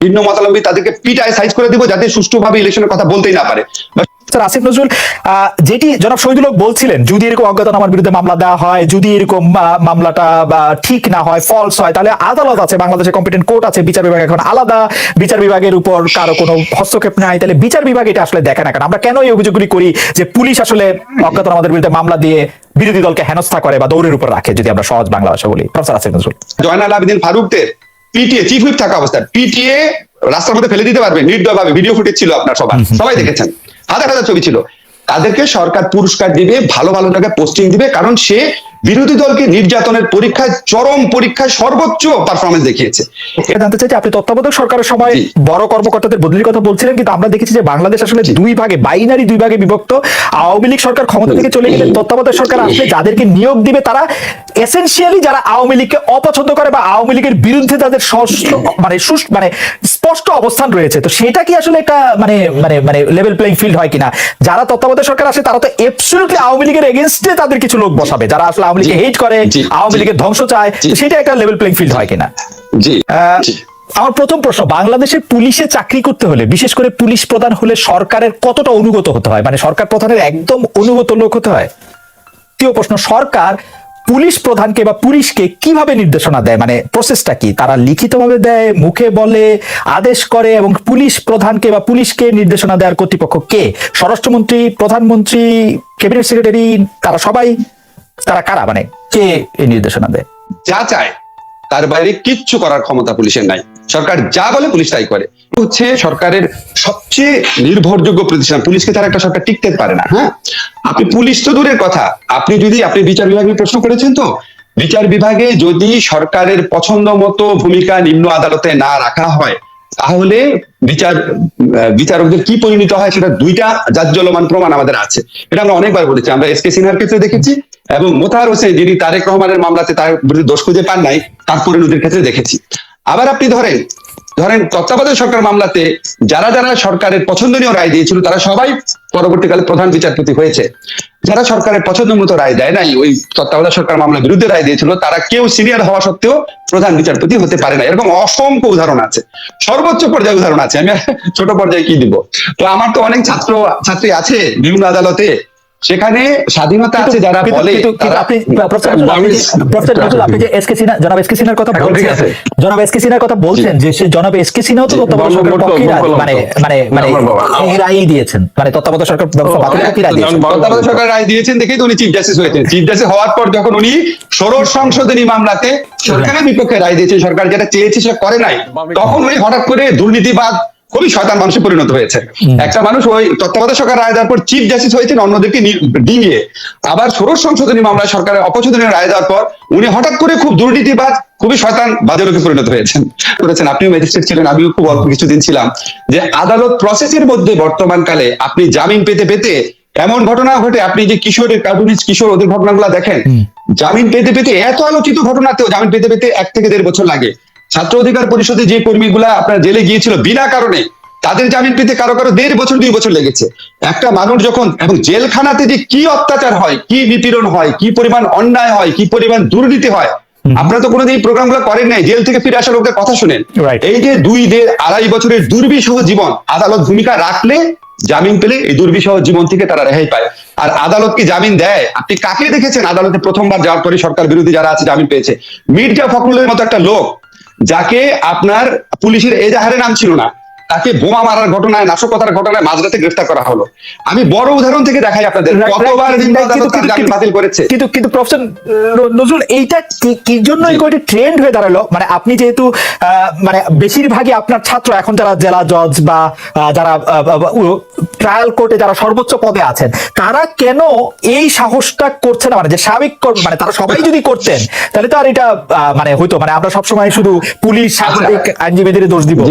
ভিন্ন মতালম্বী তাদেরকে পিটায় সাইজ করে দিব যাতে সুষ্ঠুভাবে ইলেকশনের কথা বলতেই না পারে। স্যার আসিফ নজরুল যেটি জনাব শহীদুল বলছিলেন যদি এরকম অজ্ঞাতনামার বিরুদ্ধে মামলা দেওয়া হয় যদি এরকম মামলাটা ঠিক না হয় ফলস হয় তাহলে আদালত আছে বাংলাদেশে কম্পিটেন্ট কোর্ট আছে বিচার বিভাগ এখন আলাদা বিচার বিভাগের উপর কারও কোনো হস্তক্ষেপ নাই তাহলে বিচার বিভাগ এটা আসলে দেখে না কেন? আমরা কেন এই অভিযোগগুলি করি যে পুলিশ আসলে অজ্ঞাতনামাদের বিরুদ্ধে মামলা দিয়ে বিরোধী দলকে হেনস্থা করে বা দৌড়ের উপর রাখে যদি আমরা সহজ বাংলা ভাষা বলি? প্রফেসর আসিফ নজরুল। জয়নাল আবেদিন ফারুকদের পিটিএ চিফ হুইপ থাকা অবস্থায় পিটিএ রাস্তার মধ্যে ফেলে দিতে পারবে নির্দয়ভাবে ভিডিও ফুটেজ ছিল আপনার সবার। সবাই দেখেছেন। হাজার হাজার ছবি ছিল। তাদেরকে সরকার পুরস্কার দিবে ভালো ভালো জায়গায় পোস্টিং দিবে কারণ সে বিরোধী দলকে নির্যাতনের পরীক্ষায় চরম পরীক্ষায় সর্বোচ্চ পারফরমেন্স দেখিয়েছে। এটা জানতে চাই যে আপনি তত্ত্বাবধায়ক সরকারের সময় বড় কর্মকর্তাদের বদলির কথা বলছিলেন কিন্তু আমরা দেখেছি যে বাংলাদেশ আসলে দুই ভাগে বাইনারি দুই ভাগে বিভক্ত। আওয়ামী লীগ সরকার ক্ষমতা থেকে চলে গেলে তত্ত্বাবধায়ক সরকার আসলে যাদেরকে নিয়োগ দিবে তারা এসেনশিয়ালি যারা আওয়ামী লীগকে অপছন্দ করে বা আওয়ামী লীগের বিরুদ্ধে তাদের মানে মানে স্পষ্ট অবস্থান রয়েছে। তো সেটা কি আসলে একটা মানে মানে মানে লেভেল প্লেইং ফিল্ড হয় কিনা? যারা তত্ত্বাবধায়ক সরকার আসে তারা তো এবসলিউটলি আওয়ামী লীগের এগেনস্টে তাদের কিছু লোক বসাবে। যারা আসলে আওয়ামী লীগকে হেট করে আওয়ামী লীগের ধ্বংস চায় সেটা একটা লেভেল প্লেইং ফিল্ড হয় কিনা? জি। আমার প্রথম প্রশ্ন বাংলাদেশের পুলিশে চাকরি করতে হলে বিশেষ করে পুলিশ প্রধান হলে সরকারের কতটা অনুগত হতে হয়? মানে সরকার প্রধানের একদম অনুগত লোক হতে হয়? দ্বিতীয় প্রশ্ন সরকার পুলিশ প্রধানকে বা পুলিশকে কীভাবে নির্দেশনা দেয়? মানে প্রসেসটা কি? তারা লিখিতভাবে দেয় মুখে বলে আদেশ করে এবং পুলিশ প্রধানকে বা পুলিশকে নির্দেশনা দেওয়ার কর্তৃপক্ষ কে? স্বরাষ্ট্রমন্ত্রী প্রধানমন্ত্রী ক্যাবিনেট সেক্রেটারি তারা সবাই তারা কারা? মানে কে এই নির্দেশনা দেয়? যা চায়, তার বাইরে কিচ্ছু করার ক্ষমতা পুলিশের নাই। সরকার যা বলে পুলিশ তাই করে। হচ্ছে সরকারের সবচেয়ে নির্ভরযোগ্য প্রতিষ্ঠান। পুলিশকে তার একটা সরকার টিকতে পারে না হ্যাঁ? আপনি পুলিশ তো দূরের কথা। আপনি যদি, আপনি বিচার বিভাগে প্রশ্ন করেছেন তো? বিচার বিভাগে যদি সরকারের পছন্দ মতো ভূমিকা নিম্ন আদালতে না রাখা হয় তাহলে বিচার বিচারকদের কি পরিণত হয় সেটা দুইটা জাজ্জলমান প্রমাণ আমাদের আছে। এটা আমরা অনেকবার বলেছি। আমরা এস কে সিনহার ক্ষেত্রে দেখেছি এবং মোতাহার হোসেন যিনি তারেক রহমানের মামলাতে তার বিরুদ্ধে দোষ খুঁজে পান নাই তার পরিণতির ক্ষেত্রে দেখেছি। আবার আপনি ধরেন ধরেন তত্ত্বাবধায়ক সরকার মামলাতে যারা যারা সরকারের পছন্দনীয় রায় দিয়েছিল, তারা সবাই পরবর্তীকালে প্রধান বিচারপতি হয়েছে। যারা সরকারের পছন্দ মতো রায় দেয় নাই, ওই তত্ত্বাবধায়ক সরকার মামলার বিরুদ্ধে রায় দিয়েছিল, তারা কেউ সিনিয়র হওয়া সত্ত্বেও প্রধান বিচারপতি হতে পারে না এরকম অসংখ্য উদাহরণ আছে। সর্বোচ্চ পর্যায়ে উদাহরণ আছে। আমি ছোট পর্যায়ে কি দিব? তো আমার তো অনেক ছাত্র, ছাত্রী আছে বিভিন্ন আদালতে। সেখানে স্বাধীনতা আছে যারা বলে আপনি আপনি যে- প্রফেসর নজরুল, আপনি যে এসকে সিনহা জনাব এসকে সিনহার কথা বলছেন। জনাব এসকে সিনহার কথা বলছেন যে সে জনাব এসকে সিনহাও তো তত্ত্বাবধায়ক রায়- মানে মানে মানে রায়ই দিয়েছেন। মানে তত্ত্বাবধায়ক সরকার ব্যবস্থা পক্ষেই রায় দিয়েছেন? তত্ত্বাবধায়ক সরকার রায় দিয়েছেন দেখেই তো উনি চিফ জাস্টিস হয়েছেন। চিফ জাস্টিস হওয়ার পর যখন উনি ষোড়শ সংশোধনী মামলাতে সরকারের বিপক্ষে রায় দিয়েছেন। সরকার যেটা চেয়েছে সেটা করে নাই। তখন উনি হঠাৎ করে দুর্নীতিবাদ খুবই শয়তান মানুষে পরিণত হয়েছে। একটা মানুষ ওই তত্ত্বাবধায়ক সরকার রায় দেওয়ার পর চিফ জাস্টিস হয়েছেন অন্যদেরকে ডিঙিয়ে। আবার ষোড়শ সংশোধনী মামলায় সরকারের অপছন্দনীয় রায় দেওয়ার পর উনি হঠাৎ করে খুব দুর্নীতিবাদ খুবই শয়তান বাজারকে পরিণত হয়েছেন। করেছেন। আপনিও ম্যাজিস্ট্রেট ছিলেন আমিও খুব অল্প কিছুদিন ছিলাম। যে আদালত প্রসেসের মধ্যে বর্তমান কালে আপনি জামিন পেতে পেতে এমন ঘটনা ঘটে আপনি যে কিশোরের কার্টুনিস্ট কিশোর ওদের ঘটনাগুলো দেখেন জামিন পেতে পেতে এত আলোচিত ঘটনাতেও জামিন পেতে পেতে এক থেকে দেড় বছর লাগে। ছাত্র অধিকার পরিষদে যে কর্মীগুলা আপনার জেলে গিয়েছিল বিনা কারণে তাদের জামিন পেতে কারও কারও দেড় বছর দুই বছর লেগেছে। একটা মানুষ যখন এবং জেলখানাতে যে কি অত্যাচার হয় কি নিপীড়ন হয় কি পরিমাণ অন্যায় হয় কি পরিমাণ দুর্নীতি হয় আপনারা তো কোনোদিন এই প্রোগ্রামগুলো করেন নাই জেল থেকে ফিরে আসা লোকের কথা শুনেন। এই যে দুই দেড় আড়াই বছরের দুর্বিষহ জীবন আদালত ভূমিকা রাখলে জামিন পেলে এই দুর্বিষহ জীবন থেকে তারা রেহাই পায়। আর আদালত কি জামিন দেয়? আপনি কাকে দেখেছেন আদালতে প্রথমবার যাওয়ার পরে সরকার বিরোধী যারা আছে জামিন পেয়েছে? মির্জা ফখরুলের মতো একটা লোক যাকে আপনার পুলিশের এজাহারে নাম ছিল না তাকে বোমা মারার ঘটনায় নাশকতার ঘটনায় মাঝরাতে গ্রেফতার করা হলো। আমি বড় উদাহরণ থেকে দেখাই আপনাদের কতবার বাতিল করেছে। কিন্তু কিন্তু প্রফেসর নজরুল এইটা কি- জন্য এরকম ট্রেন্ড হয়ে দাঁড়াল? মানে আপনি যেহেতু আহ, মানে বেশিরভাগই আপনার ছাত্র এখন যারা জেলা জজ বা যারা ট্রায়াল কোর্টে যারা সর্বোচ্চ পদে আছেন, তারা কেন এই সাহসটা করছে না? মানে যে কর- মানে তারা সবাই যদি করতেন, তাহলে তো আর এটা মানে হয়তো মানে আমরা সবসময় শুধু পুলিশ, সাংবাদিক, আইনজীবীদের দোষ দিব।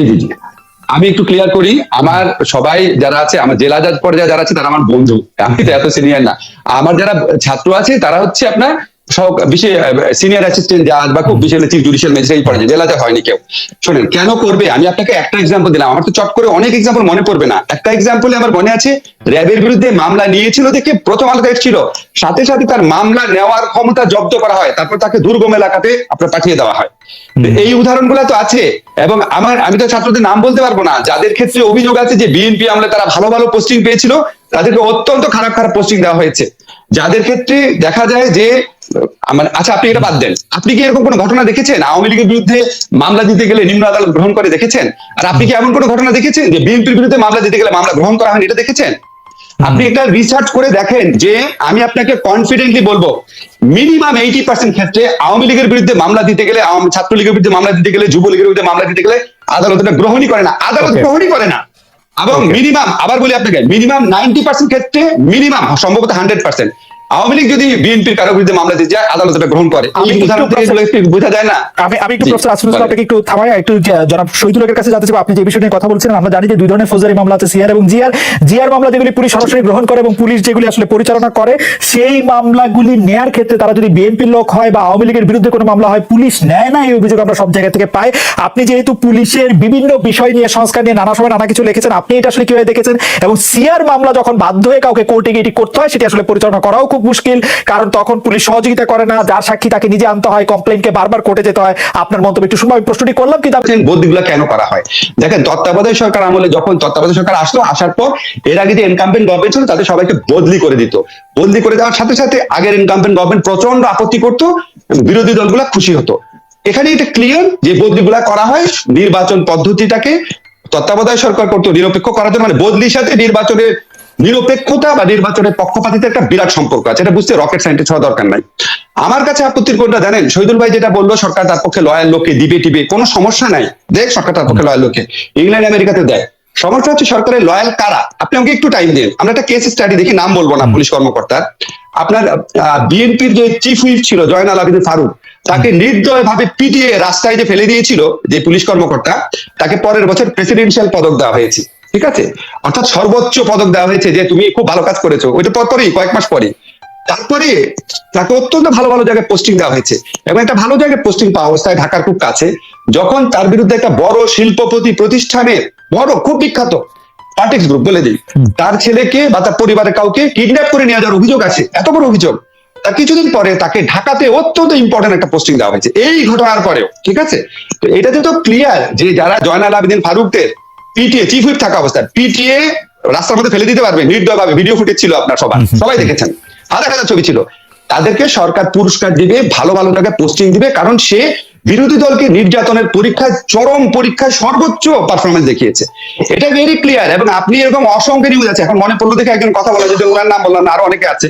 আমি একটু ক্লিয়ার করি, আমার সবাই যারা আছে, আমার জেলা জাজ পর্যায়ে যারা আছে, তারা আমার বন্ধু। আমি তো এত সিনিয়র না। আমার যারা ছাত্র আছে, তারা হচ্ছে আপনার সিনিয়র অ্যাসিস্ট্যান্ট জাজ বা খুব বেশি চিফ জুডিশিয়াল ম্যাজিস্ট্রেট পড়ে জেলাতে হয়নি কেউ। শোনেন কেন করবে? আমি আপনাকে একটা এক্সাম্পল দিলাম আমার তো চট করে অনেক এক্সাম্পল মনে পড়বে না। একটা এক্সাম্পলে আমার মনে আছে র্যাবের বিরুদ্ধে মামলা নিয়েছিল দেখে প্রথম আলোতে ছিল সাথে সাথে তার মামলা নেওয়ার ক্ষমতা জব্দ করা হয় তারপর তাকে দুর্গম এলাকাতে আপনার পাঠিয়ে দেওয়া হয়। এই উদাহরণগুলো তো আছে এবং আমার আমি তো ছাত্রদের নাম বলতে পারব না। যাদের ক্ষেত্রে অভিযোগ আছে যে বিএনপি আমলে তারা ভালো ভালো পোস্টিং পেয়েছিল তাদেরকে অত্যন্ত খারাপ খারাপ পোস্টিং দেওয়া হয়েছে। যাদের ক্ষেত্রে দেখা যায় যে আমার আচ্ছা আপনি এটা বাদ দেন। আপনি কি এরকম কোনো ঘটনা দেখেছেন? আওয়ামী লীগের বিরুদ্ধে মামলা দিতে গেলে নিম্ন আদালত গ্রহণ করে দেখেছেন? আর আপনি কি এমন কোনো ঘটনা দেখেছেন যে বিএনপির বিরুদ্ধে মামলা দিতে গেলে মামলা গ্রহণ করা হয়নি? এটা দেখেছেন? আপনি একটা রিসার্চ করে দেখেন যে আমি আপনাকে কনফিডেন্টলি বলব মিনিমাম এইটি পার্সেন্ট ক্ষেত্রে আওয়ামী লীগের বিরুদ্ধে মামলা দিতে গেলে ছাত্রলীগের বিরুদ্ধে মামলা দিতে গেলে যুবলীগের বিরুদ্ধে মামলা দিতে গেলে আদালত এটা গ্রহণই করে না। আদালত গ্রহণই করে না। এবং মিনিমাম আবার বলি আপনাকে মিনিমাম নাইনটি পার্সেন্ট ক্ষেত্রে মিনিমাম সম্ভবত হান্ড্রেড পার্সেন্ট আওয়ামী লীগ যদি বিএনপির কারও বিরুদ্ধে মামলা দিতে যায় আদালত এটা গ্রহণ করে। এই উদাহরণ থেকে বোঝা যায় না। আমি আমি একটু প্রফেসর আসিফ আপনাকে একটু থামাই একটু জনাব শহীদুলের কাছে জানতে চাইব আপনি যে বিষয় নিয়ে কথা বলছিলেন আমরা জানি যে দুই ধরনের ফৌজদারি মামলা আছে সিআর এবং জিআর জিআর মামলা যেগুলি পুলিশ সরাসরি গ্রহণ করে এবং পুলিশ যেগুলি আসলে পরিচালনা করে সেই মামলাগুলি নেয়ার ক্ষেত্রে তারা যদি বিএনপির লোক হয় বা আওয়ামী লীগের বিরুদ্ধে কোনো মামলা হয় পুলিশ নেয় না এই অভিযোগ আমরা সব জায়গা থেকে পাই। আপনি যেহেতু পুলিশের বিভিন্ন বিষয় নিয়ে সংস্কার নিয়ে নানা সময় নানা কিছু লিখেছেন আপনি এটা আসলে কীভাবে দেখেছেন? এবং সিআর মামলা যখন বাধ্য হয়ে কাউকে কোর্টে গিয়ে এটি করতে হয় সেটি আসলে পরিচালনা করাও খুব মুশকিল, কারণ তখন পুলিশ সহযোগিতা করে না, যার সাক্ষী তাকে নিজে আনতে হয় কমপ্লেনকে বারবার কোর্টে যেতে হয়। আপনার মন্তব্য একটু শুনব আমি প্রশ্নটি করলাম কিন্তু বদলিগুলো কেন করা হয়? দেখেন, তত্ত্বাবধায়ক সরকার আমলে যখন তত্ত্বাবধায়ক সরকার আসলো, আসার পর এর আগে যে ইনকাম্পেন্ট গভর্নমেন্ট ছিল, তাদের সবাইকে বদলি করে দিত। বদলি করে দেওয়ার সাথে সাথে আগের ইনকাম্পেন্ট গভর্নমেন্ট প্রচণ্ড আপত্তি করতো বিরোধী দলগুলো খুশি হতো। এখানে এটা ক্লিয়ার যে বদলিগুলা করা হয় নির্বাচন পদ্ধতিটাকে তত্ত্বাবধায়ক সরকার করতো নিরপেক্ষ করার জন্য মানে বদলির সাথে নির্বাচনের নিরপেক্ষতা বা নির্বাচনের পক্ষপাতিতে একটা বিরাট সম্পর্ক আছে। এটা বুঝতে রকেট সাইন্টিস্ট হওয়া দরকার নাই। আমার কাছে আপত্তির কোনটা জানেন, শহীদুল ভাই যেটা বলল, সরকার তার পক্ষে লয়াল লোককে দিবে, টিবে, কোনো সমস্যা নাই। দেখ সরকার তার পক্ষে লয়াল লোককে। ইংল্যান্ড, আমেরিকাতে দেয় সমস্যা হচ্ছে সরকারের লয়াল কারা? আপনি আমাকে একটু টাইম দিন। আমরা একটা কেস স্টাডি দেখি, নাম বলব না, পুলিশ কর্মকর্তার। আপনার বিএনপির যে চিফ হুইপ ছিল, জয়নাল আবিদিন ফারুক, তাকে নির্দয় ভাবে পিটিয়ে রাস্তায় যে ফেলে দিয়েছিল যে পুলিশ কর্মকর্তা, তাকে পরের বছর প্রেসিডেন্সিয়াল পদক দেওয়া হয়েছে। ঠিক আছে? অর্থাৎ সর্বোচ্চ পদক দেওয়া হয়েছে যে তুমি খুব ভালো কাজ করেছ। ওইটা পরপরই কয়েক মাস পরে তারপরে তাকে অত্যন্ত ভালো ভালো জায়গায় পোস্টিং দেওয়া হয়েছে। এবং একটা ভালো জায়গায় পোস্টিং পাওয়া অবস্থায় ঢাকার খুব কাছে যখন তার বিরুদ্ধে একটা বড় শিল্পপতি প্রতিষ্ঠানের বড় খুব বিখ্যাত পার্টিক্স গ্রুপ বলে দিই তার ছেলেকে বা তার পরিবারের কাউকে কিডন্যাপ করে নিয়ে যাওয়ার অভিযোগ আছে। এত বড় অভিযোগ। তার কিছুদিন পরে তাকে ঢাকাতে অত্যন্ত ইম্পর্টেন্ট একটা পোস্টিং দেওয়া হয়েছে। এই ঘটনার পরেও ঠিক আছে? তো এটাতে তো ক্লিয়ার যে যারা জয়নাল আবেদিন ফারুকদের পিটিএ চিফ হুইপ থাকা অবস্থায় পিটিএ রাস্তার মধ্যে ফেলে দিতে পারবে নির্দয় ভাবে ভিডিও ফুটেজ ছিল আপনার সবার সবাই দেখেছেন। হাজার হাজার ছবি ছিল। তাদেরকে সরকার পুরস্কার দিবে ভালো ভালো জায়গায় পোস্টিং দিবে কারণ সে বিরোধী দলকে নির্যাতনের পরীক্ষায় চরম পরীক্ষায় সর্বোচ্চ পারফরমেন্স দেখিয়েছে। এটা ভেরি ক্লিয়ার এবং আপনি এরকম অসংখ্য নিউজ আছে এখন মনে পড়ল দেখে একজন কথা বলা যদি ওনার নাম বললাম আরও অনেকে আছে।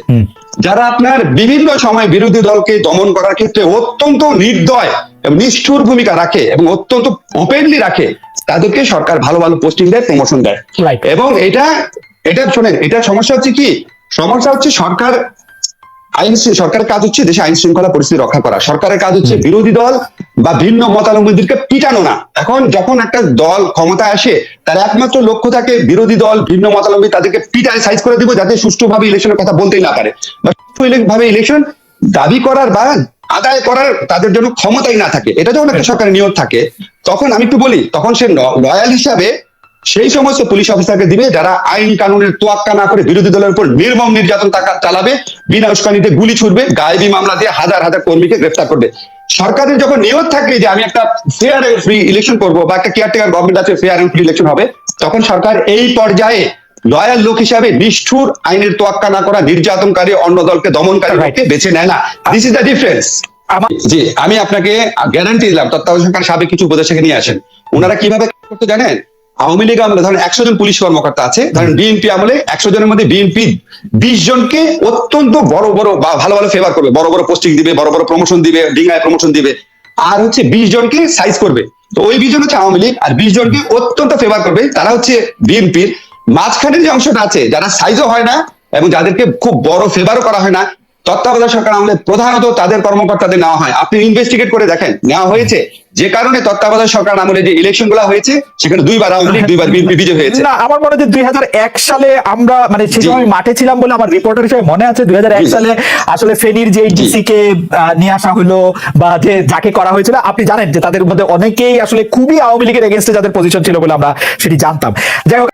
যারা আপনার বিভিন্ন সময় বিরোধী দলকে দমন করার ক্ষেত্রে অত্যন্ত নির্দয় এবং নিষ্ঠুর ভূমিকা রাখে এবং অত্যন্ত ওপেনলি রাখে তাদেরকে সরকার ভালো ভালো পোস্টিং দেয় প্রমোশন দেয়। এবং এটা এটা শোনেন এটার সমস্যা হচ্ছে কি? সমস্যা হচ্ছে সরকার আইন সরকারের কাজ হচ্ছে দেশে আইন শৃঙ্খলা পরিস্থিতি রক্ষা করা। সরকারের কাজ হচ্ছে বিরোধী দল বা ভিন্ন মতালম্বীদেরকে পিটানো না। এখন যখন একটা দল ক্ষমতায় আসে তার একমাত্র লক্ষ্য থাকে বিরোধী দল ভিন্ন মতালম্বী তাদেরকে পিটায় সাইজ করে দিব যাতে সুষ্ঠুভাবে ইলেকশনের কথা বলতেই না পারে। বা সুষ্ঠুভাবে ইলেকশন দাবি করার বা আদায় করার তাদের জন্য ক্ষমতাই না থাকে। এটা যখন একটা সরকারের নিয়োগ থাকে, তখন আমি একটু বলি, তখন সে লয়াল হিসাবে সেই সমস্ত পুলিশ অফিসারকে দিবে যারা আইন কানুনের তোয়াক্কা না করে বিরোধী দলের উপর নির্মম নির্যাতন চালাবে, বিনা উস্কানিতে গুলি ছুটবে গায়েবী মামলা দিয়ে হাজার হাজার কর্মীকে গ্রেফতার করবে। সরকারের যখন নিয়োগ থাকবে যে আমি একটা ফেয়ার ফ্রি ইলেকশন করব বা একটা কেয়ারটেকার গভর্নমেন্ট আছে ফেয়ার ফ্রি ইলেকশন হবে, তখন সরকার এই পর্যায়ে লয়াল লোক হিসাবে নিষ্ঠুর আইনের তোয়াক্কা না করা নির্যাতনকারী অন্য দলকে দমনকারী বেছে নেয় না। This is the difference ji আমি আপনাকে গ্যারান্টি দিলাম তত্ত্বাবধায়ক সরকার সাবেক কিছু উপদেষ্টাকে নিয়ে আসেন। ওনারা কীভাবে করতে জানেন? আওয়ামী লীগ আমলে ধরেন একশো জন পুলিশ কর্মকর্তা আছে ধরেন বিএনপি আমলে একশো জনের মধ্যে বিএনপি বিশ জনকে অত্যন্ত বড় বড় বা ভালো ভালো ফেভার করবে। বড় বড় পোস্টিং দিবে বড় বড় প্রমোশন দিবে ডিঙ্গায় প্রমোশন দিবে। আর হচ্ছে বিশ জনকে সাইজ করবে। তো ওই বিশ জন হচ্ছে আওয়ামী লীগ আর বিশ জনকে অত্যন্ত ফেভার করবে। তারা হচ্ছে বিএনপির মাঝখানে যে অংশটা আছে যারা সাইজও হয় না এবং যাদেরকে খুব বড় ফেভারও করা হয় না তত্ত্বাবধায়ক সরকার আমলে প্রধানত তাদের কর্মকর্তাদের নেওয়া হয়। আপনি ইনভেস্টিগেট করে দেখেন নেওয়া হয়েছে। যে কারণে তত্ত্বাবধায়ক সরকার আমলে যে ইলেকশনগুলো হয়েছে সেখানে দুইবার আওয়ামী লীগ দুইবার বিজয় হয়েছে। না আমার মনে হয় দুই সালে আমরা মানে সেই সময় মাঠে ছিলাম বলে আমার রিপোর্টার হিসেবে মনে আছে দুই। সালে আসলে ফেনীর যে ডিসি কে নিয়ে আসা হলো বা যে যাকে করা হয়েছিল আপনি জানেন যে তাদের মধ্যে অনেকেই আসলে খুবই আওয়ামী লীগের এগেনস্টে যাদের পজিশন ছিল বলে আমরা সেটি জানতাম। যাই হোক